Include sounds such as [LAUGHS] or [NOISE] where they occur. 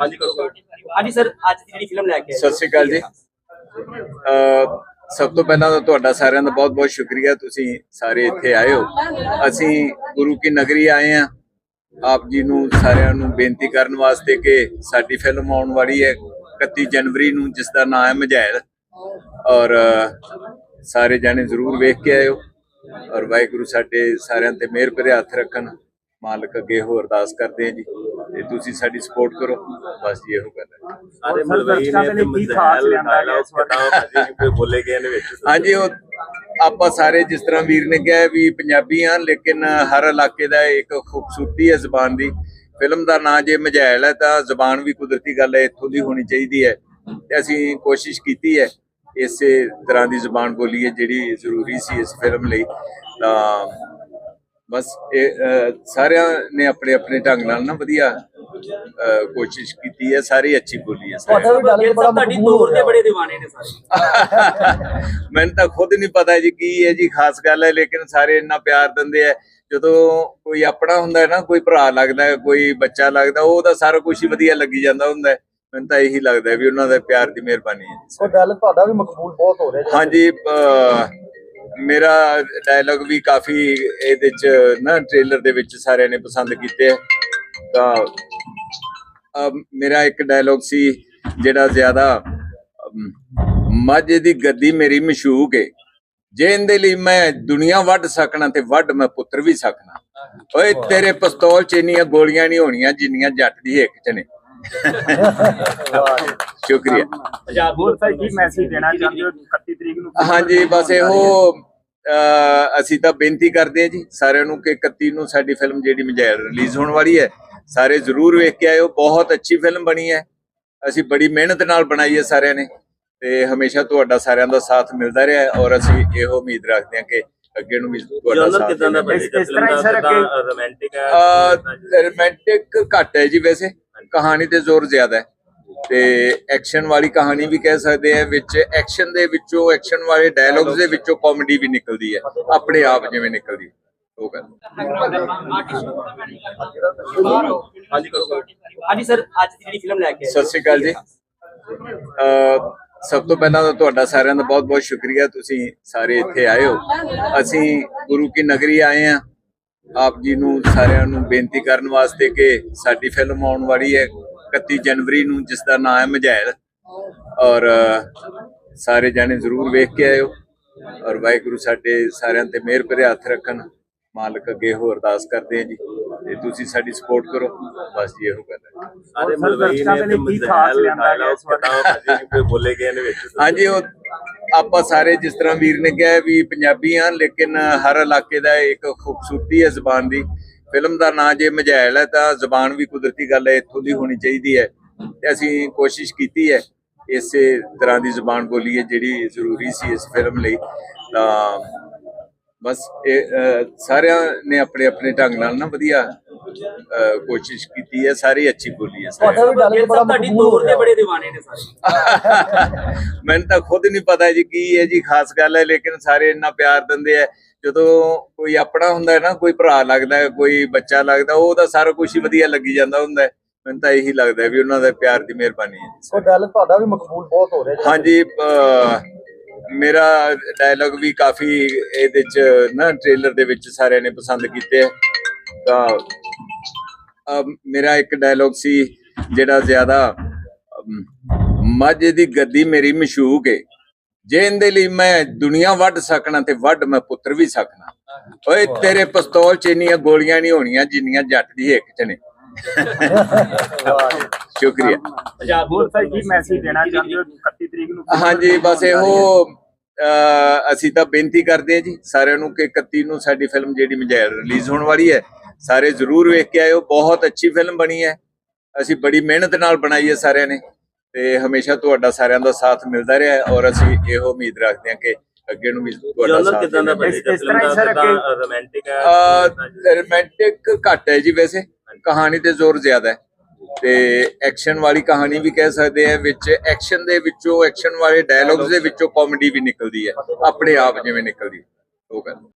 ਹਾਂਜੀ ਕਰੋ ਹਾਂਜੀ ਸਰ, ਅੱਜ ਦੀ ਜਿਹੜੀ ਫਿਲਮ ਲੈ ਕੇ ਸਤਿ ਸ਼੍ਰੀ ਅਕਾਲ ਜੀ। ਸਭ ਤੋਂ ਪਹਿਲਾਂ ਤਾਂ ਤੁਹਾਡਾ ਸਾਰਿਆਂ ਦਾ ਬਹੁਤ-ਬਹੁਤ ਸ਼ੁਕਰੀਆ, ਤੁਸੀਂ ਸਾਰੇ ਇੱਥੇ ਆਏ ਹੋ। ਅਸੀਂ ਗੁਰੂ ਕੀ ਨਗਰੀ ਆਏ ਆ ਆਪ ਜੀ ਨੂੰ ਸਾਰਿਆਂ ਨੂੰ ਬੇਨਤੀ ਕਰਨ ਵਾਸਤੇ ਕਿ ਸਾਡੀ ਫਿਲਮ ਆਉਣ ਵਾਲੀ ਹੈ 31 ਜਨਵਰੀ ਨੂੰ, ਜਿਸ ਦਾ ਨਾਮ ਹੈ ਮਝੈਲ। ਔਰ ਸਾਰੇ ਜਾਣੇ ਜ਼ਰੂਰ ਵੇਖ ਕੇ ਆਇਓ। ਔਰ ਵਾਹਿਗੁਰੂ ਸਾਡੇ ਸਾਰਿਆਂ ਤੇ ਮਿਹਰ ਭਰੇ ਹੱਥ ਰੱਖਣ। ਮਾਲਕ ਅੱਗੇ ਹੋ ਅਰਦਾਸ ਕਰਦੇ ਆ ਜੀ ਤੇ ਤੁਸੀਂ ਸਾਡੀ ਸਪੋਰਟ ਕਰੋ। ਬਸ ਜੀ ਇਹੋ ਗੱਲ ਹੈ। ਸਾਰੇ ਮਲਵਈ ਨੇ ਤੇ ਮਜ਼ਦੂਰ ਡਾਇਲੌਗ ਪਤਾ ਨਹੀਂ ਬੋਲੇ ਗਏ ਨੇ ਵਿੱਚ ਹਾਂਜੀ ਉਹ ਆਪਾਂ ਸਾਰੇ ਜਿਸ ਤਰ੍ਹਾਂ ਵੀਰ ਨੇ ਕਿਹਾ ਵੀ ਪੰਜਾਬੀ ਆ ਲੇਕਿਨ ਹਰ ਇਲਾਕੇ ਦਾ ਇੱਕ ਖੂਬਸੂਰਤੀ ਹੈ ਜ਼ਬਾਨ ਦੀ। ਫਿਲਮ ਦਾ ਨਾਂ ਜੇ ਮਝੈਲ ਹੈ ਤਾਂ ਜ਼ਬਾਨ ਵੀ ਕੁਦਰਤੀ ਗੱਲ ਹੈ ਇੱਥੋਂ ਦੀ ਹੋਣੀ ਚਾਹੀਦੀ ਹੈ। ਤੇ ਅਸੀਂ ਕੋਸ਼ਿਸ਼ ਕੀਤੀ ਹੈ ਇਸੇ ਤਰ੍ਹਾਂ ਦੀ ਜ਼ਬਾਨ ਬੋਲੀ ਹੈ ਜਿਹੜੀ ਜ਼ਰੂਰੀ ਸੀ ਇਸ ਫਿਲਮ ਲਈ। ਤਾਂ ਬਸ ਇਹ ਸਾਰਿਆਂ ਨੇ ਆਪਣੇ ਆਪਣੇ ਢੰਗ ਨਾਲ ਨਾ ਵਧੀਆ ਕੋਸ਼ਿਸ਼ ਕੀਤੀ ਹੈ ਸਾਰੀ ਅੱਛੀ ਬੋਲੀ ਹੈ ਸਾਹਿਬ ਤੁਹਾਡੀ ਦੌਰ ਦੇ ਬੜੇ دیਵਾਨੇ ਨੇ ਸਾਰੇ। [LAUGHS] ਮੈਨੂੰ ਤਾਂ ਖੁਦ ਨਹੀਂ ਪਤਾ ਜੀ ਕੀ ਹੈ ਜੀ ਖਾਸ ਗੱਲ ਹੈ ਲੇਕਿਨ ਸਾਰੇ ਇੰਨਾ ਪਿਆਰ ਦਿੰਦੇ ਆ ਜਦੋਂ ਕੋਈ ਆਪਣਾ ਹੁੰਦਾ ਹੈ ਨਾ ਕੋਈ ਭਰਾ ਲੱਗਦਾ ਹੈ ਕੋਈ ਬੱਚਾ ਲੱਗਦਾ ਉਹਦਾ ਸਾਰਾ ਕੁਝ ਹੀ ਵਧੀਆ ਲੱਗੀ ਜਾਂਦਾ ਹੁੰਦਾ ਹੈ। ਮੈਨੂੰ ਤਾਂ ਇਹੀ ਲੱਗਦਾ ਵੀ ਉਹਨਾਂ ਦਾ ਪਿਆਰ ਦੀ ਮਿਹਰਬਾਨੀ ਹੈ ਜੀ ਉਹ ਗੱਲ ਤੁਹਾਡਾ ਵੀ ਮਕਬੂਲ ਬਹੁਤ ਹੋ ਰਿਹਾ ਹਾਂਜੀ ਮੇਰਾ ਡਾਇਲੌਗ ਵੀ ਕਾਫੀ ਇਹਦੇ ਚ ਨਾ ਟ੍ਰੇਲਰ ਦੇ ਵਿੱਚ ਸਾਰਿਆਂ ਨੇ ਪਸੰਦ ਕੀਤੇ ਤਾਂ ਮੇਰਾ ਇੱਕ ਡਾਇਲੌਗ ਸੀ ਜਿਹੜਾ ਜ਼ਿਆਦਾ ਮੱਝ ਦੀ ਗੱਦੀ ਮੇਰੀ ਮਸ਼ੂਕ ਏ। ਜੇ ਇਹਦੇ ਲਈ ਮੈਂ ਦੁਨੀਆ ਵੱਢ ਸਕਣਾ ਤੇ ਵੱਢ ਮੈਂ ਪੁੱਤਰ ਵੀ ਸਕਣਾ। ਓਏ ਤੇਰੇ ਪਿਸਤੌਲ ਚ ਇੰਨੀਆਂ ਗੋਲੀਆਂ ਨਹੀਂ ਹੋਣੀਆਂ ਜਿੰਨੀਆਂ ਜੱਟ ਦੀ ਹਿੱਕ ਚ ਨੇ। ਸ਼ੁਕਰੀਆ। ਪੰਜਾਬ ਹੋਰ ਸਰ ਕੀ ਮੈਸੇਜ ਦੇਣਾ ਚਾਹੁੰਦੇ ਹੋ 31 ਤਰੀਕ ਨੂੰ? ਹਾਂਜੀ ਬਸ ਇਹੋ ਅਸੀਂ ਤਾਂ ਬੇਨਤੀ ਕਰਦੇ ਹਾਂ ਜੀ ਸਾਰਿਆਂ ਨੂੰ ਕਿ 31 ਨੂੰ ਸਾਡੀ ਫਿਲਮ ਜਿਹੜੀ ਮਜੈਲ ਰਿਲੀਜ਼ ਹੋਣ ਵਾਲੀ ਹੈ ਸਾਰੇ ਜ਼ਰੂਰ ਵੇਖ ਕੇ ਆਇਓ ਬਹੁਤ ਅੱਛੀ ਫਿਲਮ ਬਣੀ ਹੈ। ਅਸੀਂ ਬੜੀ ਮਿਹਨਤ ਨਾਲ ਬਣਾਈ ਹੈ ਸਾਰਿਆਂ ਨੇ ਤੇ ਹਮੇਸ਼ਾ ਤੁਹਾਡਾ ਸਾਰਿਆਂ ਦਾ ਸਾਥ ਮਿਲਦਾ ਰਿਹਾ ਹੈ ਔਰ ਅਸੀਂ ਇਹੋ ਉਮੀਦ ਰੱਖਦੇ ਹਾਂ ਕਿ ਅੱਗੇ ਨੂੰ ਵੀ ਤੁਹਾਡਾ ਸਾਥ ਕਿਦਾਂ ਦਾ ਦੇਣਾ। ਬਣੇ ਇਸ ਤਰ੍ਹਾਂ ਅੱਗੇ- ਰੋਮਾਂਟਿਕ ਹੈ ਰੋਮਾਂਟਿਕ ਘੱਟ ਹੈ ਜੀ ਵੈਸੇ ਕਹਾਣੀ ਤੇ ਜ਼ੋਰ ਜ਼ਿਆਦਾ ਹੈ। ਤੇ ਐਕਸ਼ਨ ਵਾਲੀ ਕਹਾਣੀ ਵੀ ਕਹਿ ਸਕਦੇ ਆ ਵਿੱਚ ਐਕਸ਼ਨ ਦੇ ਵਿੱਚੋਂ ਐਕਸ਼ਨ ਵਾਲੇ ਡਾਇਲੌਗਸ ਦੇ ਵਿੱਚੋਂ ਕਾਮੇਡੀ ਵੀ ਨਿਕਲਦੀ ਹੈ। ਆਪਣੇ ਆਪ ਜਿਵੇਂ ਨਿਕਲਦੀ। ਉਹ ਗੱਲ। ਹਾਂਜੀ ਸਰ ਅੱਜ ਦੀ ਜਿਹੜੀ ਫਿਲਮ ਲੈ ਕੇ ਆਏ। ਸਤਿ ਸ਼੍ਰੀ ਅਕਾਲ ਜੀ। ਸਭ ਤੋਂ ਪਹਿਲਾਂ ਤਾਂ ਤੁਹਾਡਾ ਸਾਰਿਆਂ ਦਾ ਬਹੁਤ-ਬਹੁਤ ਸ਼ੁਕਰੀਆ ਤੁਸੀਂ ਸਾਰੇ ਇੱਥੇ ਆਏ ਹੋ। ਅਸੀਂ ਗੁਰੂ ਕੀ ਨਗਰੀ ਆਏ ਆ ਆਪ ਜੀ ਨੂੰ ਸਾਰਿਆਂ ਨੂੰ ਬੇਨਤੀ ਕਰਨ ਵਾਸਤੇ ਕਿ ਸਾਡੀ ਫਿਲਮ ਆਉਣ ਵਾਲੀ ਹੈ। 31 ਜਨਵਰੀ ਨੂੰ ਜਿਸ ਦਾ ਨਾਮ ਹੈ ਮਝੈਲ ਔਰ ਸਾਰੇ ਜਾਣੇ ਜ਼ਰੂਰ ਵੇਖ ਕੇ ਆਇਓ ਔਰ ਵਾਹਿਗੁਰੂ ਸਾਡੇ ਸਾਰਿਆਂ ਤੇ ਮਿਹਰ ਭਰੇ ਹੱਥ ਰੱਖਣ। ਮਾਲਕ ਅੱਗੇ ਹੋ ਅਰਦਾਸ ਕਰਦੇ ਆ ਜੀ ਤੇ ਤੁਸੀਂ ਸਾਡੀ ਸਪੋਰਟ ਕਰੋ ਬਸ ਜੀ ਇਹੋ ਗੱਲ ਹੈ। ਸਾਰੇ ਸਰ, ਮਲਵਈ ਦਰਸ਼ਕਾਂ ਨੇ ਦੇ ਤੇ ਲਈ ਕੀ ਖਾਸ ਮਜ਼ਦੂਰ ਲਿਆਂਦਾ ਗਿਆ ਡਾਇਲੌਗ ਇਸ ਵਾਰ? ਪਤਾ ਨਹੀਂ ਬੋਲੇ ਗਏ ਨੇ ਵਿੱਚ? ਹਾਂਜੀ ਉਹ ਆਪਾਂ ਸਾਰੇ ਜਿਸ ਤਰ੍ਹਾਂ ਵੀਰ ਨੇ ਕਿਹਾ ਵੀ ਪੰਜਾਬੀ ਆ ਲੇਕਿਨ ਹਰ ਇਲਾਕੇ ਦਾ ਇੱਕ ਖੂਬਸੂਰਤੀ ਹੈ ਜ਼ਬਾਨ ਦੀ। ਫਿਲਮ ਦਾ ਨਾਂ ਜੇ ਮਝੈਲ ਹੈ ਤਾਂ ਜ਼ਬਾਨ ਵੀ ਕੁਦਰਤੀ ਗੱਲ ਹੈ ਇੱਥੋਂ ਦੀ ਹੋਣੀ ਚਾਹੀਦੀ ਹੈ। ਤੇ ਅਸੀਂ ਕੋਸ਼ਿਸ਼ ਕੀਤੀ ਹੈ ਇਸੇ ਤਰ੍ਹਾਂ ਦੀ ਜ਼ਬਾਨ ਬੋਲੀ ਹੈ ਜਿਹੜੀ ਜ਼ਰੂਰੀ ਸੀ ਇਸ ਫਿਲਮ ਲਈ। ਤਾਂ ਬਸ ਸਾਰਿਆਂ ਨੇ ਆਪਣੇ ਆਪਣੇ ਢੰਗ ਨਾਲ ਨਾ ਵਧੀਆ ਕੋਸ਼ਿਸ਼ ਕੀਤੀ ਹੈ ਸਾਰੀ ਅੱਛੀ ਬੋਲੀ ਹੈ। ਤੁਹਾਡਾ ਦੌਰ ਦੇ ਬੜੇ دیਵਾਨੇ ਨੇ ਸਾਰੇ। [LAUGHS] ਮੈਨੂੰ ਤਾਂ ਖੁਦ ਨਹੀਂ ਪਤਾ ਜੀ ਕੀ ਹੈ ਜੀ ਖਾਸ ਗੱਲ ਹੈ ਲੇਕਿਨ ਸਾਰੇ ਇੰਨਾ ਪਿਆਰ ਦਿੰਦੇ ਆ ਜਦੋਂ ਕੋਈ ਆਪਣਾ ਹੁੰਦਾ ਹੈ ਨਾ ਕੋਈ ਭਰਾ ਲੱਗਦਾ ਹੈ ਕੋਈ ਬੱਚਾ ਲੱਗਦਾ ਉਹਦਾ ਸਾਰਾ ਕੁਝ ਹੀ ਵਧੀਆ ਲੱਗੀ ਜਾਂਦਾ ਹੁੰਦਾ ਹੈ। ਮੈਨੂੰ ਤਾਂ ਇਹੀ ਲੱਗਦਾ ਹੈ ਵੀ ਉਹਨਾਂ ਦਾ ਪਿਆਰ ਦੀ ਮਿਹਰਬਾਨੀ ਹੈ। ਉਹ ਗੱਲ ਤੁਹਾਡਾ ਵੀ ਮਕਬੂਲ ਬਹੁਤ ਹੋ ਰਿਹਾ ਜੀ। ਹਾਂਜੀ ਅਹ, ਮੇਰਾ ਡਾਇਲੌਗ ਵੀ ਕਾਫੀ ਇਹਦੇ ਚ ਨਾ ਟ੍ਰੇਲਰ ਦੇ ਵਿੱਚ ਸਾਰਿਆਂ ਨੇ ਪਸੰਦ ਕੀਤੇ ਹੈ। ਤਾਂ ਅਹ, ਮੇਰਾ ਇੱਕ ਡਾਇਲੌਗ ਸੀ ਜਿਹੜਾ ਜ਼ਿਆਦਾ ਅਮ, ਮੱਝ ਦੀ ਗੱਦੀ ਮੇਰੀ ਮਸ਼ੂਕ ਏ। ਜੇ ਇਹਦੇ ਲਈ ਮੈਂ ਦੁਨੀਆ ਵੱਢ ਸਕਣਾ ਤੇ ਵੱਢ ਮੈਂ ਪੁੱਤਰ ਵੀ ਸਕਣਾ। ਓਏ ਤੇਰੇ ਪਿਸਤੌਲ ਚ ਇੰਨੀਆਂ ਗੋਲੀਆਂ ਨਹੀਂ ਹੋਣੀਆਂ ਜਿੰਨੀਆਂ ਜੱਟ ਦੀ ਹਿੱਕ ਚ ਨੇ। ਸ਼ੁਕਰੀਆ। ਮੈਸੇਜ ਦੇਣਾ ਚਾਹੁੰਦੇ ਹੋ 31 ਤਰੀਕ ਨੂੰ? ਹਾਂਜੀ ਬਸ ਇਹੋ ਅਸੀਂ ਤਾਂ ਬੇਨਤੀ ਕਰਦੇ ਹਾਂ ਜੀ ਸਾਰਿਆਂ ਨੂੰ ਕਿ 31 ਨੂੰ ਸਾਡੀ ਫਿਲਮ ਜਿਹੜੀ ਮਝੈਲ ਰਿਲੀਜ਼ ਹੋਣ ਵਾਲੀ ਹੈ ਸਾਰੇ ਜ਼ਰੂਰ ਵੇਖ ਕੇ ਆਇਓ ਬਹੁਤ ਅੱਛੀ ਫਿਲਮ ਬਣੀ ਹੈ। ਅਸੀਂ ਬੜੀ ਮਿਹਨਤ ਨਾਲ ਬਣਾਈ ਹੈ ਸਾਰਿਆਂ ਨੇ। ਤੇ ਹਮੇਸ਼ਾ ਤੁਹਾਡਾ ਸਾਰਿਆਂ ਦਾ ਸਾਥ ਮਿਲਦਾ ਰਿਹਾ ਔਰ ਅਸੀਂ ਇਹੋ ਉਮੀਦ ਰੱਖਦੇ ਹਾਂ ਕਿ ਅੱਗੇ ਨੂੰ ਵੀ ਤੁਹਾਡਾ ਸਾਥ ਕਿਦਾਂ ਦਾ ਦੇਣਾ। ਬਣੇ ਇਸ ਤਰ੍ਹਾਂ ਹੀ ਰੋਮਾਂਟਿਕ ਰੋਮਾਂਟਿਕ ਘੱਟ ਹੈ ਜੀ ਵੈਸੇ। ਕਹਾਣੀ ਤੇ ਜ਼ੋਰ ਜ਼ਿਆਦਾ ਹੈ। ਤੇ ਐਕਸ਼ਨ ਵਾਲੀ ਕਹਾਣੀ ਵੀ ਕਹਿ ਸਕਦੇ ਆ ਵਿੱਚ ਐਕਸ਼ਨ ਦੇ ਵਿੱਚੋਂ ਐਕਸ਼ਨ ਵਾਲੇ ਡਾਇਲੌਗਸ ਦੇ ਵਿੱਚੋਂ ਕਾਮੇਡੀ ਵੀ ਨਿਕਲਦੀ ਹੈ। ਆਪਣੇ ਆਪ ਜਿਵੇਂ ਨਿਕਲਦੀ ਹੈ। ਉਹ ਗੱਲ।